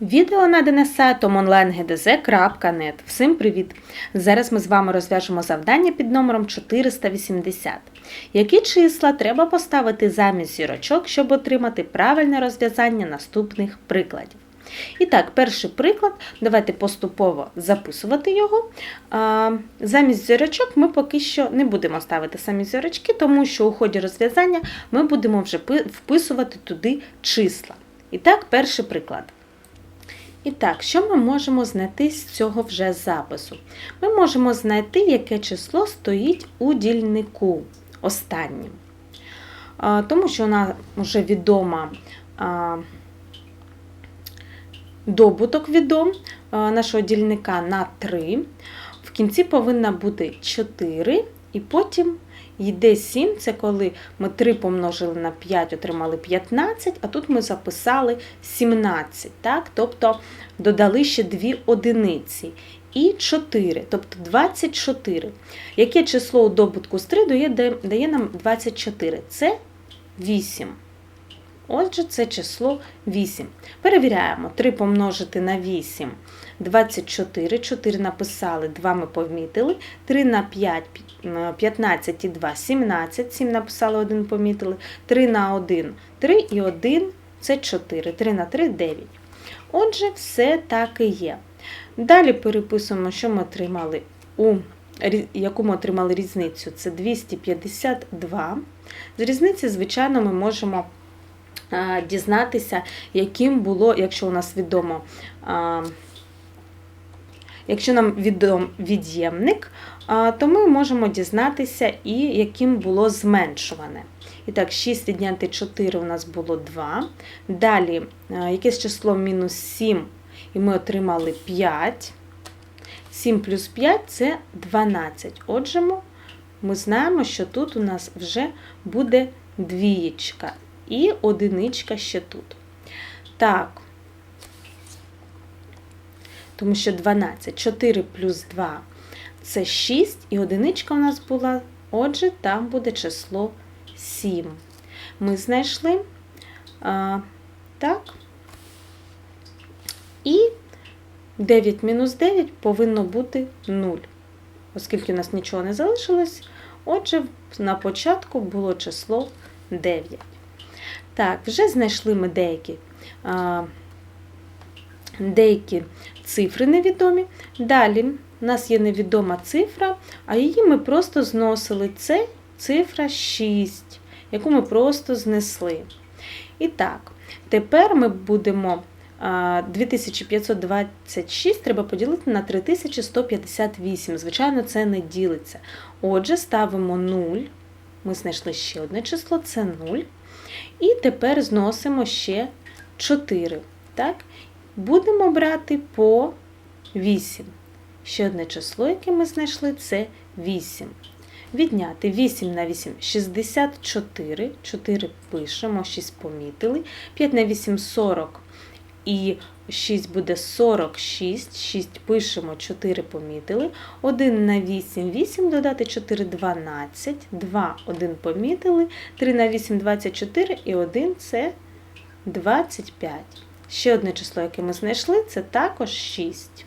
Відео надане сайтом onlinegdz.net. Всім привіт! Зараз ми з вами розв'яжемо завдання під номером 480. Які числа треба поставити замість зірочок, щоб отримати правильне розв'язання наступних прикладів? І так, перший приклад, давайте поступово записувати його. Замість зірочок ми поки що не будемо ставити самі зірочки, тому що у ході розв'язання ми будемо вже вписувати туди числа. І так, перший приклад. І так, що ми можемо знайти з цього вже запису? Ми можемо знайти, яке число стоїть у дільнику останнім. Тому що вона вже відома добуток відом нашого дільника на 3. В кінці повинна бути 4, і потім йде 7, це коли ми 3 помножили на 5, отримали 15, а тут ми записали 17. Так? Тобто додали ще 2 одиниці. І 4, тобто 24. Яке число у добутку з 3 дає, дає нам 24? Це 8. Отже, це число 8. Перевіряємо. 3 помножити на 8 24. 4 написали, 2 ми помітили. 3 на 5 15 і 2 17. 7 написали, 1 помітили. 3 на 1 3 і 1 це 4. 3 на 3 9. Отже, все так і є. Далі переписуємо, що ми отримали у яку ми отримали різницю, це 252. З різниці, звичайно, ми можемо дізнатися, яким було, якщо у нас відомо, якщо нам відом від'ємник, то ми можемо дізнатися і яким було зменшуване. І так, 6 відняти 4 у нас було 2. Далі якесь число мінус 7, і ми отримали 5. 7 плюс 5 це 12. Отже, ми знаємо, що тут у нас вже буде двієчка і одиничка ще тут. Так, тому що 12, 4 плюс 2 це 6, і одиничка у нас була, отже, там буде число 7. Ми знайшли а, так. І 9 мінус 9 повинно бути 0. Оскільки у нас нічого не залишилось, отже, на початку було число 9. Так, вже знайшли ми деякі, а, деякі цифри невідомі. Далі у нас є невідома цифра, а її ми просто зносили. Це цифра 6, яку ми просто знесли. І так, тепер ми будемо. 2526 треба поділити на 3158. Звичайно, це не ділиться. Отже, ставимо 0. Ми знайшли ще одне число, це 0. І тепер зносимо ще 4. Так? Будемо брати по 8. Ще одне число, яке ми знайшли, це 8. Відняти 8 на 8 64. 4 пишемо, 6 помітили. 5 на 8 40. І 6 буде 46, 6 пишемо, 4 помітили. 1 на 8, 8 додати 4, 12, 2, 1 помітили, 3 на 8, 24 і 1 це 25. Ще одне число, яке ми знайшли, це також 6.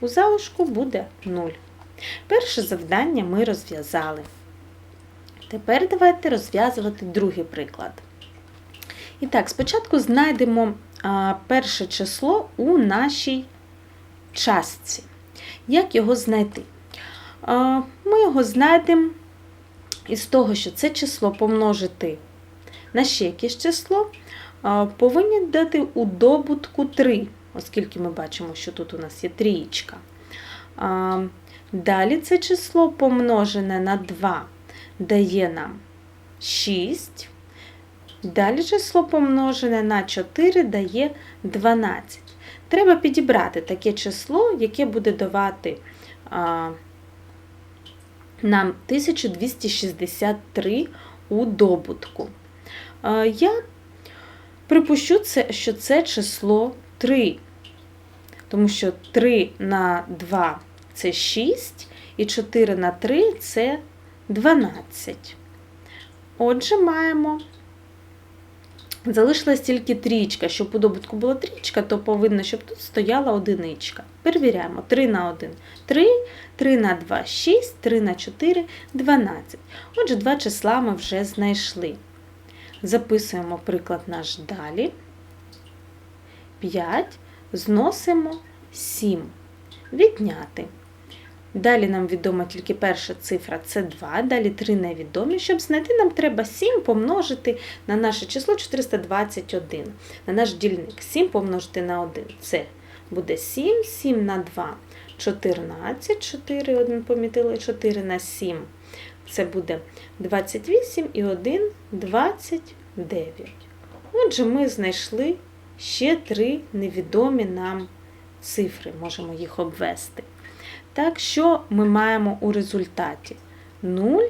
У залишку буде 0. Перше завдання ми розв'язали. Тепер давайте розв'язувати другий приклад. І так, спочатку знайдемо перше число у нашій частці. Як його знайти? Ми його знайдемо із того, що це число помножити на ще якесь число, повинні дати у добутку 3, оскільки ми бачимо, що тут у нас є трієчка. Далі це число помножене на 2 дає нам 6. Далі число помножене на 4 дає 12. Треба підібрати таке число, яке буде давати а, нам 1263 у добутку. Я припущу, це, що це число 3, тому що 3 на 2 це 6, і 4 на 3 це 12. Отже, маємо Залишилась тільки трічка. Щоб у добутку була трічка, то повинно, щоб тут стояла одиничка. Перевіряємо. 3 на 1 3, 3 на 2 6, 3 на 4 12. Отже, два числа ми вже знайшли. Записуємо приклад наш далі. 5. Зносимо 7. Відняти. Далі нам відома тільки перша цифра це 2, далі 3 невідомі. Щоб знайти, нам треба 7 помножити на наше число 421, на наш дільник. 7 помножити на 1. Це буде 7, 7 на 2, 14, 4, 1 помітили, 4 на 7. Це буде 28 і 1 29. Отже, ми знайшли ще три невідомі нам цифри, можемо їх обвести. Так, що ми маємо у результаті? 0,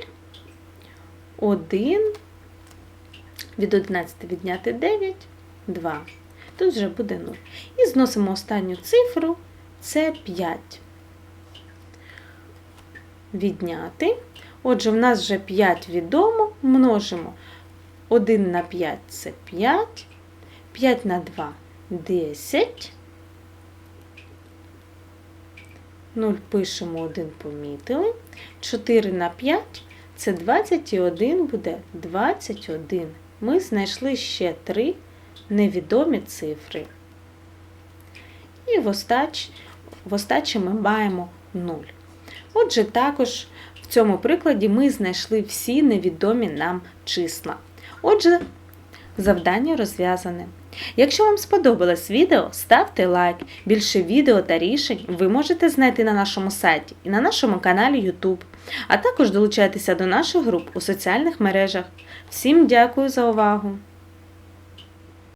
1, від 11 відняти 9, 2. Тут вже буде 0. І зносимо останню цифру, це 5. Відняти. Отже, в нас вже 5 відомо, множимо 1 на 5 це 5, 5 на 2 10. 0 пишемо 1 помітили. 4 на 5 це 21 буде 21. Ми знайшли ще 3 невідомі цифри. І в остач, в остачі ми маємо 0. Отже, також в цьому прикладі ми знайшли всі невідомі нам числа. Отже, завдання розв'язане. Якщо вам сподобалось відео, ставте лайк. Більше відео та рішень ви можете знайти на нашому сайті і на нашому каналі YouTube, а також долучайтеся до наших груп у соціальних мережах. Всім дякую за увагу!